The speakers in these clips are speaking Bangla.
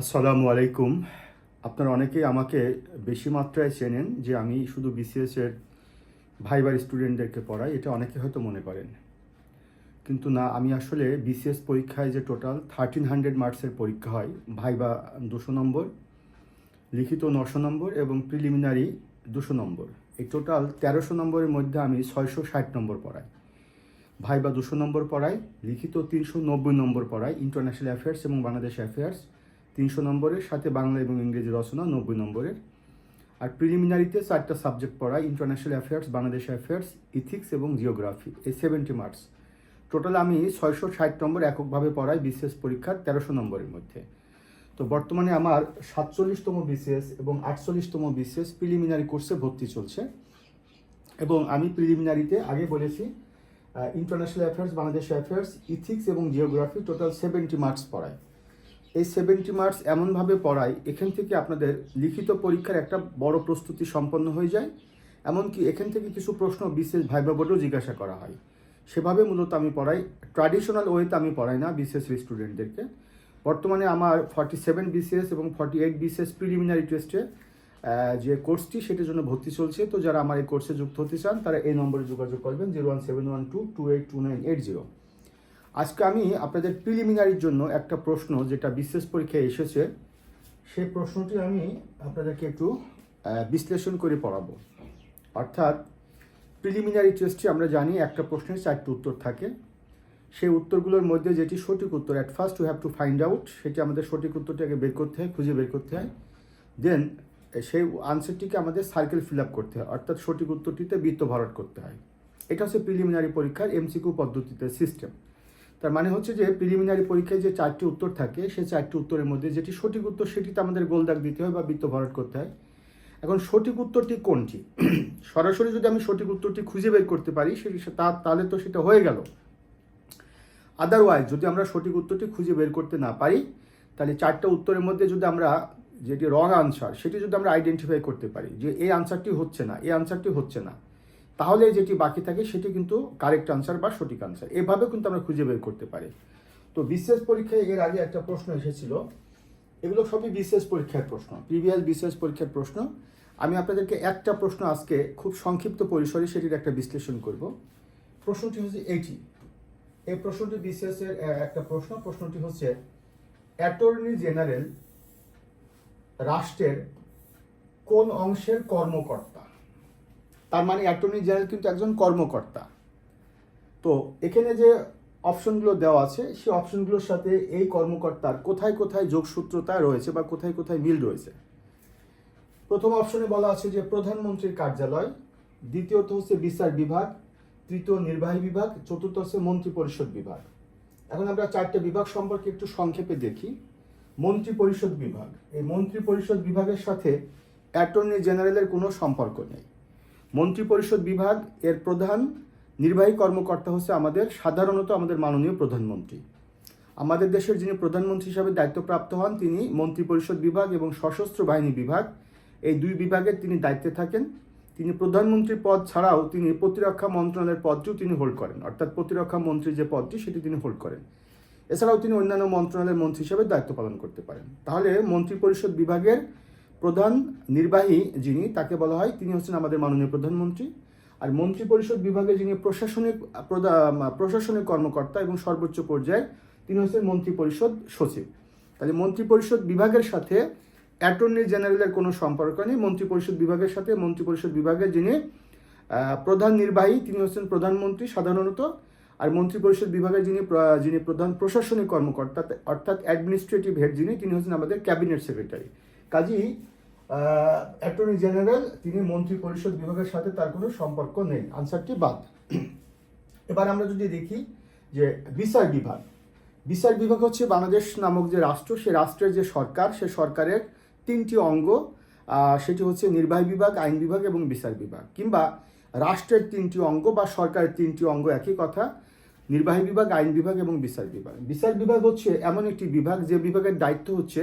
আসসালামু আলাইকুম। আপনারা অনেকেই আমাকে বেশি মাত্রায় চেনেন যে আমি শুধু বিসিএস এর ভাইবার স্টুডেন্টদেরকে পড়াই, এটা অনেকে হয়তো মনে করেন। কিন্তু না, আমি আসলে বিসিএস পরীক্ষায় যে টোটাল থার্টিন হান্ড্রেড মার্কসের পরীক্ষা হয়, ভাইবা দুশো নম্বর, লিখিত নশো নম্বর এবং প্রিলিমিনারি দুশো নম্বর। এই টোটাল তেরোশো নম্বরের মধ্যে আমি ছয়শো ষাট নম্বর পড়াই। ভাইবা দুশো নম্বর পড়াই, লিখিত তিনশো নব্বই নম্বর পড়াই ইন্টারন্যাশনাল অ্যাফেয়ার্স এবং বাংলাদেশ অ্যাফেয়ার্স তিনশো নম্বরের, সাথে বাংলা এবং ইংরেজি রচনা নব্বই নম্বরের। আর প্রিলিমিনারিতে চারটা সাবজেক্ট পড়াই international affairs Bangladesh affairs ethics এবং জিওগ্রাফি এই সেভেন্টি মার্কস টোটাল আমি ছয়শো ষাট নম্বর এককভাবে পড়াই বিসিএস পরীক্ষার তেরোশো নম্বরের মধ্যে। তো বর্তমানে আমার সাতচল্লিশতম বিসিএস এবং আটচল্লিশতম বিসিএস প্রিলিমিনারি কোর্সে ভর্তি চলছে। এবং আমি প্রিলিমিনারিতে আগে বলেছি international affairs Bangladesh affairs ethics এবং জিওগ্রাফি টোটাল সেভেন্টি মার্কস পড়াই। এই সেভেন্টি মার্কস এমনভাবে পড়াই এখান থেকে আপনাদের লিখিত পরীক্ষার একটা বড় প্রস্তুতি সম্পন্ন হয়ে যায়। এমনকি এখান থেকে কিছু প্রশ্ন বিশেষ ভাইবা বোর্ডেও জিজ্ঞাসা করা হয়। সেভাবে মূলত আমি পড়াই। ট্র্যাডিশনাল ওয়েতে আমি পড়াই না বিশেষ স্টুডেন্টদেরকে বর্তমানে আমার ফর্টি সেভেন বিসিএস এবং forty eight BCS preliminary test যে কোর্সটি সেটার জন্য ভর্তি চলছে। তো যারা আমার এই কোর্সে যুক্ত হতে চান, তারা এই নম্বরে যোগাযোগ করবেন zero one seven one two two eight two nine eight zero আজকে আমি আপনাদের প্রিলিমিনারির জন্য একটা প্রশ্ন যেটা বিশেষ পরীক্ষায় এসেছে সেই প্রশ্নটি আমি আপনাদেরকে একটু বিশ্লেষণ করে পড়াবো। অর্থাৎ প্রিলিমিনারি টেস্টে আমরা জানি একটা প্রশ্নের চারটি উত্তর থাকে। সেই উত্তরগুলোর মধ্যে যেটি সঠিক উত্তর at first you have to find out সেটি আমাদের সঠিক উত্তরটাকে বের করতে হয়, খুঁজে বের করতে হয়। দেন সেই আনসারটিকে আমাদের সার্কেল ফিল আপ করতে হয়, অর্থাৎ সঠিক উত্তরটিতে বৃত্ত ভরাট করতে হয়। এটা হচ্ছে প্রিলিমিনারি পরীক্ষার এমসিকিউ পদ্ধতিতে সিস্টেম তার মানে হচ্ছে যে প্রিলিমিনারি পরীক্ষায় যে চারটি উত্তর থাকে সেই চারটি উত্তরের মধ্যে যেটি সঠিক উত্তর সেটিতে আমাদের গোল দাগ দিতে হয় বা বৃত্ত ভরাট করতে হয়। এখন সঠিক উত্তরটি কোনটি? সরাসরি যদি আমি সঠিক উত্তরটি খুঁজে বের করতে পারি সেটি তাহলে তো সেটা হয়ে গেল। আদারওয়াইজ যদি আমরা সঠিক উত্তরটি খুঁজে বের করতে না পারি, তাহলে চারটা উত্তরের মধ্যে যদি আমরা যেটি রং আনসার সেটি যদি আমরা আইডেন্টিফাই করতে পারি যে এই আনসারটি হচ্ছে না এই আনসারটি হচ্ছে না তাহলে যেটি বাকি থাকে সেটি কিন্তু কারেক্ট আনসার বা সঠিক আনসার এভাবে কিন্তু আমরা খুঁজে বের করতে পারি। তো বিশেষ পরীক্ষায় এর আগে একটা প্রশ্ন এসেছিল। এগুলো সবই বিশেষ পরীক্ষার প্রশ্ন প্রিভিয়াস বিশেষ পরীক্ষার প্রশ্ন। আমি আপনাদেরকে একটা প্রশ্ন আজকে খুব সংক্ষিপ্ত পরিসরে সেটির একটা বিশ্লেষণ করব। প্রশ্নটি হচ্ছে এইটি এই প্রশ্নটি বিসিএস এর একটা প্রশ্ন। প্রশ্নটি হচ্ছে, অ্যাটর্নি জেনারেল রাষ্ট্রের কোন অংশের কর্মকর্তা? তার মানে অ্যাটর্নি জেনারেল কিন্তু একজন কর্মকর্তা। তো এখানে যে অপশনগুলো দেওয়া আছে, সেই অপশনগুলোর সাথে এই কর্মকর্তার কোথায় কোথায় যোগসূত্রতা রয়েছে বা কোথায় কোথায় মিল রয়েছে। প্রথম অপশনে বলা আছে যে প্রধানমন্ত্রীর কার্যালয়, দ্বিতীয়ত হচ্ছে বিচার বিভাগ, তৃতীয় নির্বাহী বিভাগ, চতুর্থ হচ্ছে মন্ত্রী পরিষদ বিভাগ। এখন আমরা চারটে বিভাগ সম্পর্কে একটু সংক্ষেপে দেখি। মন্ত্রী পরিষদ বিভাগ। এই মন্ত্রী পরিষদ বিভাগের সাথে অ্যাটর্নি জেনারেলের কোনো সম্পর্ক নেই। মন্ত্রী পরিষদ বিভাগ এর প্রধান নির্বাহী কর্মকর্তা হচ্ছে আমাদের, সাধারণত আমাদের মাননীয় প্রধানমন্ত্রী। আমাদের দেশের যিনি প্রধানমন্ত্রী হিসাবে দায়িত্বপ্রাপ্ত হন, তিনি মন্ত্রী পরিষদ বিভাগ এবং সশস্ত্র বাহিনী বিভাগ, এই দুই বিভাগের তিনি দায়িত্বে থাকেন। তিনি প্রধানমন্ত্রী পদ ছাড়াও তিনি প্রতিরক্ষা মন্ত্রণালয়ের পদটিও তিনি হোল্ড করেন। অর্থাৎ প্রতিরক্ষা মন্ত্রী যে পদটি, সেটি তিনি হোল্ড করেন। এছাড়াও তিনি অন্যান্য মন্ত্রণালয়ের মন্ত্রী হিসেবে দায়িত্ব পালন করতে পারেন। তাহলে মন্ত্রী পরিষদ বিভাগের প্রধান নির্বাহী যিনি, তাকে বলা হয়, তিনি হচ্ছেন আমাদের মাননীয় প্রধানমন্ত্রী। আর মন্ত্রী পরিষদ বিভাগে যিনি প্রশাসনিক প্রশাসনিক কর্মকর্তা এবং সর্বোচ্চ পর্যায়ে, তিনি হচ্ছেন মন্ত্রী পরিষদ সচিব। তাহলে মন্ত্রী পরিষদ বিভাগের সাথে অ্যাটর্নি জেনারেলের কোনো সম্পর্ক নেই। মন্ত্রী পরিষদ বিভাগের সাথে মন্ত্রী পরিষদ বিভাগের যিনি প্রধান নির্বাহী, তিনি হচ্ছেন প্রধানমন্ত্রী সাধারণত। আর মন্ত্রী পরিষদ বিভাগের যিনি যিনি প্রধান প্রশাসনিক কর্মকর্তা, অর্থাৎ অ্যাডমিনিস্ট্রেটিভ হেড যিনি, তিনি হচ্ছেন আমাদের ক্যাবিনেট সেক্রেটারি। কাজী অ্যাটর্নি জেনারেল তিনি মন্ত্রী পরিষদ বিভাগের সাথে তার কোনো সম্পর্ক নেই। আনসারটি বাদ। এবার আমরা যদি দেখি যে বিচার বিভাগ। বিচার বিভাগ হচ্ছে বাংলাদেশ নামক যে রাষ্ট্র, সে রাষ্ট্রের যে সরকার, সে সরকারের তিনটি অঙ্গ সেটি হচ্ছে নির্বাহী বিভাগ, আইন বিভাগ এবং বিচার বিভাগ। কিংবা রাষ্ট্রের তিনটি অঙ্গ বা সরকারের তিনটি অঙ্গ একই কথা, নির্বাহী বিভাগ, আইন বিভাগ এবং বিচার বিভাগ। বিচার বিভাগ হচ্ছে এমন একটি বিভাগ, যে বিভাগের দায়িত্ব হচ্ছে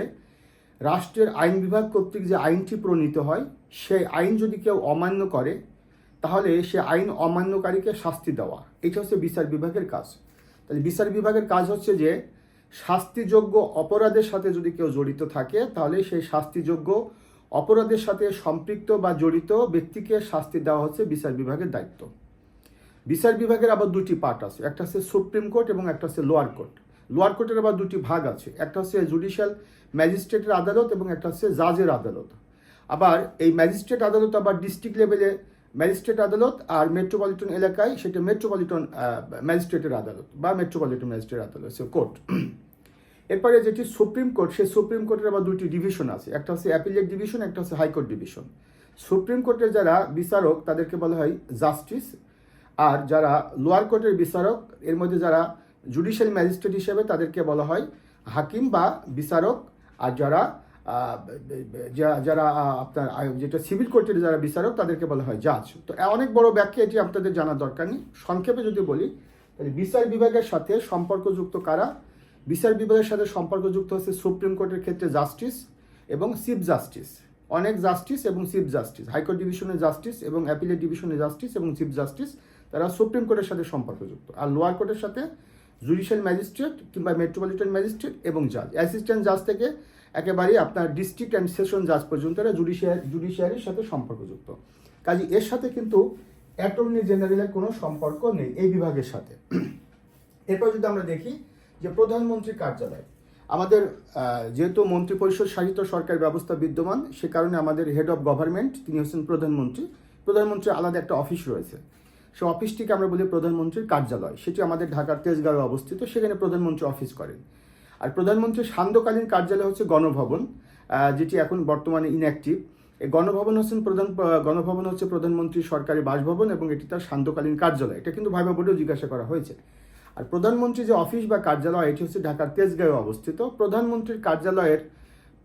রাষ্ট্রের আইন বিভাগ কর্তৃক যে আইনটি প্রণীত হয়, সেই আইন যদি কেউ অমান্য করে, তাহলে সে আইন অমান্যকারীকে শাস্তি দেওয়া। এটা হচ্ছে বিচার বিভাগের কাজ। তাহলে বিচার বিভাগের কাজ হচ্ছে যে, শাস্তিযোগ্য অপরাধের সাথে যদি কেউ জড়িত থাকে, তাহলে সেই শাস্তিযোগ্য অপরাধের সাথে সম্পৃক্ত বা জড়িত ব্যক্তিকে শাস্তি দেওয়া হচ্ছে বিচার বিভাগের দায়িত্ব। বিচার বিভাগের আবার দুটি পার্ট আছে। একটা হচ্ছে সুপ্রিম কোর্ট এবং একটা হচ্ছে লোয়ার কোর্ট। লোয়ার কোর্টের আবার দুটি ভাগ আছে। একটা হচ্ছে জুডিশিয়াল ম্যাজিস্ট্রেটের আদালত এবং একটা হচ্ছে জাজের আদালত। আবার এই ম্যাজিস্ট্রেট আদালত আবার ডিস্ট্রিক্ট লেভেলে ম্যাজিস্ট্রেট আদালত আর মেট্রোপলিটন এলাকায় সেটা মেট্রোপলিটন ম্যাজিস্ট্রেটের আদালত বা মেট্রোপলিটন ম্যাজিস্ট্রেট আদালত সে কোর্ট এরপরে যেটি সুপ্রিম কোর্ট সেই সুপ্রিম কোর্টের আবার দুটি ডিভিশন আছে। একটা হচ্ছে অ্যাপিলেট ডিভিশন একটা হচ্ছে হাইকোর্ট ডিভিশন সুপ্রিম কোর্টের যারা বিচারক, তাদেরকে বলা হয় জাস্টিস আর যারা লোয়ার কোর্টের বিচারক, এর মধ্যে যারা জুডিশিয়াল ম্যাজিস্ট্রেট হিসেবে তাদেরকে বলা হয় হাকিম বা বিচারক। আর যারা যারা আপনার যেটা সিভিল কোর্টের যারা বিচারক, তাদেরকে বলা হয় জাজ তো অনেক বড় ব্যাখ্যা, এটি আপনাদের জানা দরকার নেই। সংক্ষেপে যদি বলি, তাহলে বিচার বিভাগের সাথে সম্পর্কযুক্ত কারা? বিচার বিভাগের সাথে সম্পর্কযুক্ত হচ্ছে সুপ্রিম কোর্টের ক্ষেত্রে জাস্টিস এবং চিফ জাস্টিস অনেক জাস্টিস এবং চিফ জাস্টিস হাইকোর্ট ডিভিশনের জাস্টিস এবং অ্যাপিলেট ডিভিশনের জাস্টিস এবং চিফ জাস্টিস তারা সুপ্রিম কোর্টের সাথে সম্পর্কযুক্ত। আর লোয়ার কোর্টের সাথে জুডিশিয়াল ম্যাজিস্ট্রেট কিংবা মেট্রোপলিটন ম্যাজিস্ট্রেট এবং জাজ। অ্যাসিস্ট্যান্ট জাজ থেকে একেবারেই আপনার ডিস্ট্রিক্ট অ্যান্ড সেশন জাজ পর্যন্ত এরা জুডিশিয়ার, জুডিশিয়ারির সাথে সম্পর্কযুক্ত। কাজে এর সাথে কিন্তু অ্যাটর্নি জেনারেলের কোনো সম্পর্ক নেই এই বিভাগের সাথে। এরপর যদি আমরা দেখি যে প্রধানমন্ত্রীর কার্যালয়। আমাদের যেহেতু মন্ত্রিপরিষদ শাসিত সরকার ব্যবস্থা বিদ্যমান, সে কারণে আমাদের হেড অফ গভর্নমেন্ট তিনি হচ্ছেন প্রধানমন্ত্রী। প্রধানমন্ত্রীর আলাদা একটা অফিস রয়েছে। সে অফিসটিকে আমরা বলি প্রধানমন্ত্রীর কার্যালয়। সেটি আমাদের ঢাকার তেজগাঁও অবস্থিত। সেখানে প্রধানমন্ত্রী অফিস করেন। আর প্রধানমন্ত্রীর সান্ধ্যকালীন কার্যালয় হচ্ছে গণভবন যেটি এখন বর্তমানে ইনঅ্যাক্টিভ এই গণভবন হচ্ছেন প্রধান গণভবন হচ্ছে প্রধানমন্ত্রীর সরকারি বাসভবন এবং এটি তার সান্ধ্যকালীন কার্যালয়। এটা কিন্তু ভাইবা বোর্ডেও জিজ্ঞাসা করা হয়েছে। আর প্রধানমন্ত্রী যে অফিস বা কার্যালয়, এটি হচ্ছে ঢাকার তেজগাঁয়ে অবস্থিত। প্রধানমন্ত্রীর কার্যালয়ের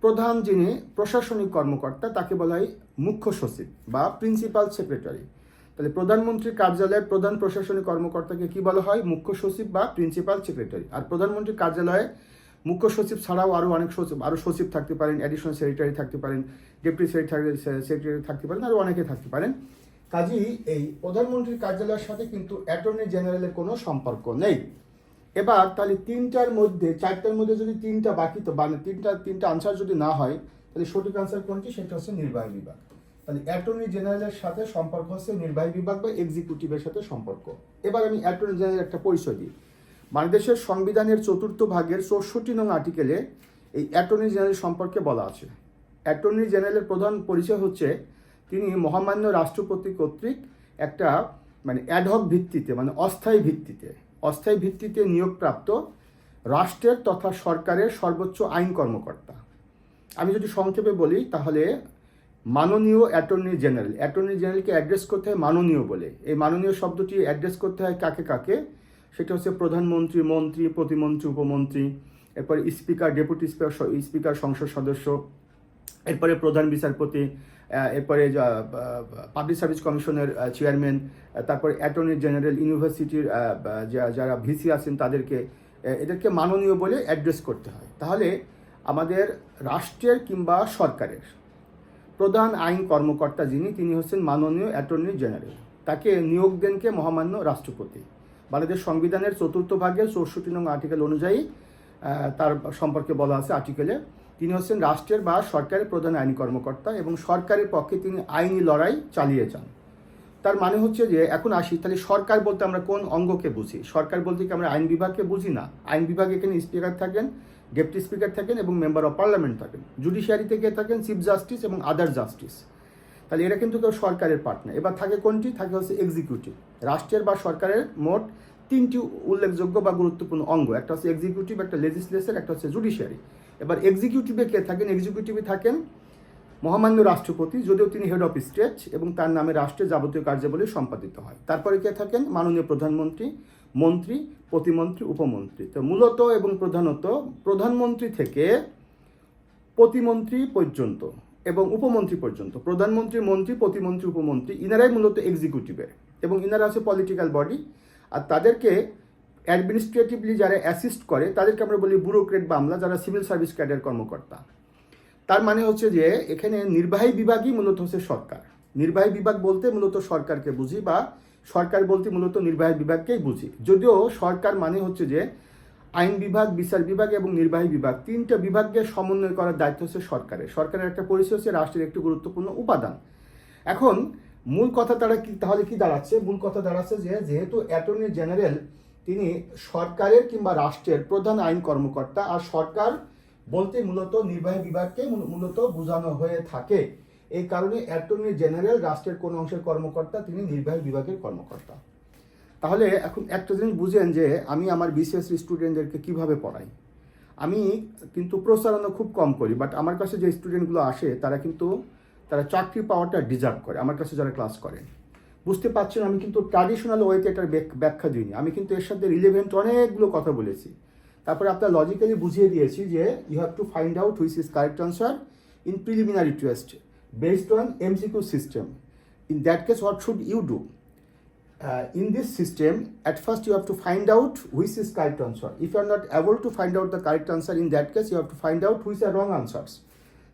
প্রধান যিনি প্রশাসনিক কর্মকর্তা, তাকে বলা হয় মুখ্য সচিব বা প্রিন্সিপাল সেক্রেটারি তাহলে প্রধানমন্ত্রীর কার্যালয়ের প্রধান প্রশাসনিক কর্মকর্তাকে কি বলা হয়? মুখ্য সচিব বা প্রিন্সিপাল সেক্রেটারি আর প্রধানমন্ত্রীর কার্যালয়ে মুখ্য সচিব ছাড়াও আরও অনেক সচিব আরও সচিব থাকতে পারেন অ্যাডিশনাল সেক্রেটারি থাকতে পারেন ডেপুটি সেক্রেটারি সেক্রেটারি থাকতে পারেন আরও অনেকে থাকতে পারেন। কাজেই এই প্রধানমন্ত্রীর কার্যালয়ের সাথে কিন্তু অ্যাটর্নি জেনারেলের কোনো সম্পর্ক নেই। এবার তাহলে তিনটার মধ্যে, চারটার মধ্যে যদি তিনটা বাকি তো মানে তিনটা তিনটা আনসার যদি না হয়, তাহলে সঠিক আনসার কোনটি? সেটা হচ্ছে নির্বাহী বিভাগ। তাহলে অ্যাটর্নি জেনারেলের সাথে সম্পর্ক হচ্ছে নির্বাহী বিভাগ বা এক্সিকিউটিভের সাথে সম্পর্ক। এবার আমি অ্যাটর্নি জেনারেল একটা পরিচয় দিই। বাংলাদেশের সংবিধানের চতুর্থ ভাগের চৌষট্টি নং আর্টিকেলে এই অ্যাটর্নি জেনারেল সম্পর্কে বলা আছে। অ্যাটর্নি জেনারেলের প্রধান পরিচয় হচ্ছে তিনি মহামান্য রাষ্ট্রপতি কর্তৃক একটা মানে অ্যাডহক ভিত্তিতে মানে অস্থায়ী ভিত্তিতে অস্থায়ী ভিত্তিতে নিয়োগপ্রাপ্ত রাষ্ট্রের তথা সরকারের সর্বোচ্চ আইন কর্মকর্তা। আমি যদি সংক্ষেপে বলি, তাহলে মাননীয় অ্যাটর্নি জেনারেল। অ্যাটর্নি জেনারেলকে অ্যাড্রেস করতে হয় মাননীয় বলে। এই মাননীয় শব্দটি অ্যাড্রেস করতে হয় কাকে কাকে? সেটা হচ্ছে প্রধানমন্ত্রী, মন্ত্রী, প্রতিমন্ত্রী, উপমন্ত্রী, এরপরে স্পিকার, ডেপুটি স্পিকার স্পিকার, সংসদ সদস্য, এরপরে প্রধান বিচারপতি এরপরে পাবলিক সার্ভিস কমিশনের চেয়ারম্যান তারপরে অ্যাটর্নি জেনারেল, ইউনিভার্সিটির যারা ভিসি আছেন তাদেরকে এদেরকে মাননীয় বলে অ্যাড্রেস করতে হয়। তাহলে আমাদের রাষ্ট্রের কিংবা সরকারের প্রধান আইন কর্মকর্তা যিনি, তিনি হচ্ছেন মাননীয় অ্যাটর্নি জেনারেল। তাকে নিয়োগ দেন কে? মহামান্য রাষ্ট্রপতি। বাংলাদেশ সংবিধানের চতুর্থ ভাগের চৌষট্টি নং আর্টিকেল অনুযায়ী তার সম্পর্কে বলা আছে আর্টিকেলে, তিনি হচ্ছেন রাষ্ট্রের বা সরকারের প্রধান আইন কর্মকর্তা এবং সরকারের পক্ষে তিনি আইনি লড়াই চালিয়ে যান। তার মানে হচ্ছে যে, এখন আসি, তাহলে সরকার বলতে আমরা কোন অঙ্গকে বুঝি? সরকার বলতে কি আমরা আইন বিভাগকে বুঝি না? আইন বিভাগে এখানে স্পিকার থাকেন? ডেপুটি স্পিকার থাকেন এবং মেম্বার অফ পার্লামেন্ট থাকেন জুডিশিয়ারি কে থাকেন, চিফ জাস্টিস এবং আদার জাস্টিস। তাহলে এরা কিন্তু কেউ সরকারের পার্ট না এবার থাকে কোনটি? থাকে হচ্ছে এক্সিকিউটিভ রাষ্ট্রের বা সরকারের মোট তিনটি উল্লেখযোগ্য বা গুরুত্বপূর্ণ অঙ্গ। একটা হচ্ছে এক্সিকিউটিভ একটা লেজিসলেচার একটা হচ্ছে জুডিশিয়ারি এবার এক্সিকিউটিভে কে থাকেন? এক্সিকিউটিভে থাকেন মহামান্য রাষ্ট্রপতি, যদিও তিনি হেড অফ স্টেট এবং তার নামে রাষ্ট্রের যাবতীয় কার্যাবলী সম্পাদিত হয়। তারপরে কে থাকেন? মাননীয় প্রধানমন্ত্রী, মন্ত্রী, প্রতিমন্ত্রী, উপমন্ত্রী। তো মূলত এবং প্রধানত প্রধানমন্ত্রী থেকে প্রতিমন্ত্রী পর্যন্ত এবং উপমন্ত্রী পর্যন্ত, প্রধানমন্ত্রী, মন্ত্রী, প্রতিমন্ত্রী, উপমন্ত্রী, ইনারাই মূলত এক্সিকিউটিভের এবং ইনারা আছে পলিটিক্যাল বডি আর তাদেরকে অ্যাডমিনিস্ট্রেটিভলি যারা অ্যাসিস্ট করে, তাদেরকে আমরা বলি ব্যুরোক্রেট বা আমলা যারা সিভিল সার্ভিস ক্যাডার কর্মকর্তা। তার মানে হচ্ছে যে এখানে নির্বাহী বিভাগই মূলত হচ্ছে সরকার। নির্বাহী বিভাগ বলতে মূলত সরকারকে বুঝি বা সরকার বলতে মূলত নির্বাহী বিভাগকেই বুঝি। যদিও সরকার মানে হচ্ছে যে আইন বিভাগ, বিচার বিভাগ এবং নির্বাহী বিভাগ। তিনটা বিভাগকে সমন্বয় করার দায়িত্ব হচ্ছে সরকারের। সরকারের একটা পরিচয় হচ্ছে রাষ্ট্রের একটি গুরুত্বপূর্ণ উপাদান। এখন মূল কথা তারা কি, তাহলে কি দাঁড়াচ্ছে? মূল কথা দাঁড়াচ্ছে যে যেহেতু অ্যাটর্নি জেনারেল, তিনি সরকারের কিংবা রাষ্ট্রের প্রধান আইন কর্মকর্তা, আর সরকার বলতে মূলত নির্বাহী বিভাগকে মূলত বোঝানো হয়ে থাকে। এই কারণে অ্যাটর্নি জেনারেল, রাষ্ট্রের কোন অংশের কর্মকর্তা, তিনি নির্বাহী বিভাগের কর্মকর্তা। তাহলে এখন একটা জিনিস বুঝেন যে, আমি আমার বিসিএস স্টুডেন্টদেরকে কীভাবে পড়াই? আমি কিন্তু প্রচারণা খুব কম করি বাট আমার কাছে যে স্টুডেন্টগুলো আসে, তারা কিন্তু, তারা চাকরি পাওয়াটা ডিজার্ভ করে, আমার কাছে যারা ক্লাস করেন বুঝতে পারছেন, আমি কিন্তু ট্র্যাডিশনাল ওয়েতে এটার ব্যাখ্যা দিইনি। আমি কিন্তু এর সাথে রিলেভেন্ট অনেকগুলো কথা বলেছি। তারপরে আপনার লজিক্যালি বুঝিয়ে দিয়েছি যে you have to find out which is correct answer in preliminary test based on M CQ system in that case what should you do in this system at first you have to find out which is correct answer if you are not able to find out the correct answer in that case you have to find out which are wrong answers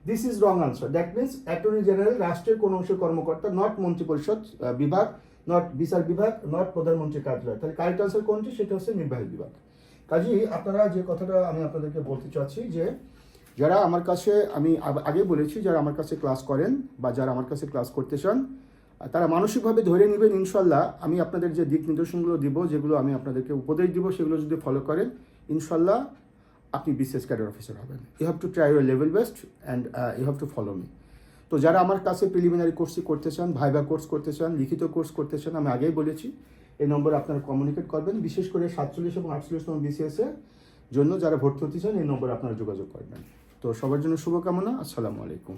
this is wrong answer that means attorney general রাষ্ট্রের কোনো অংশের কর্মকর্তা নট মন্ত্রিপরিষদ বিভাগ নট বিচার বিভাগ নট প্রধানমন্ত্রীর কার্যালয় তাহলে কারেক্ট আনসার কোনটি? সেটা হচ্ছে নির্বাহী বিভাগ কাজেই আপনারা যে কথাটা আমি আপনাদেরকে বলতে চাচ্ছি যে যারা আমার কাছে, আমি আগে বলেছি যারা আমার কাছে ক্লাস করেন বা যারা আমার কাছে ক্লাস করতে চান, তারা মানসিকভাবে ধরে নেবেন, ইনশাল্লাহ আমি আপনাদের যে দিক নির্দেশনগুলো দিব, যেগুলো আমি আপনাদেরকে উপদেশ দিব, সেগুলো যদি ফলো করেন, ইনশাল্লাহ আপনি বিসিএস ক্যাডার অফিসার হবেন। You have to try your level best and you have to follow me তো যারা আমার কাছে প্রিলিমিনারি কোর্সই করতে চান ভাইবা কোর্স করতে চান, লিখিত কোর্স করতে চান, আমি আগেই বলেছি এই নম্বরে আপনারা কমিউনিকেট করবেন, বিশেষ করে সাতচল্লিশ এবং আটচল্লিশ নম্বর বিসিএস এর জন্য যারা ভর্তি হতে চান, এই নম্বরে আপনারা যোগাযোগ করবেন। তো সবার জন্য শুভকামনা, আসসালামু আলাইকুম।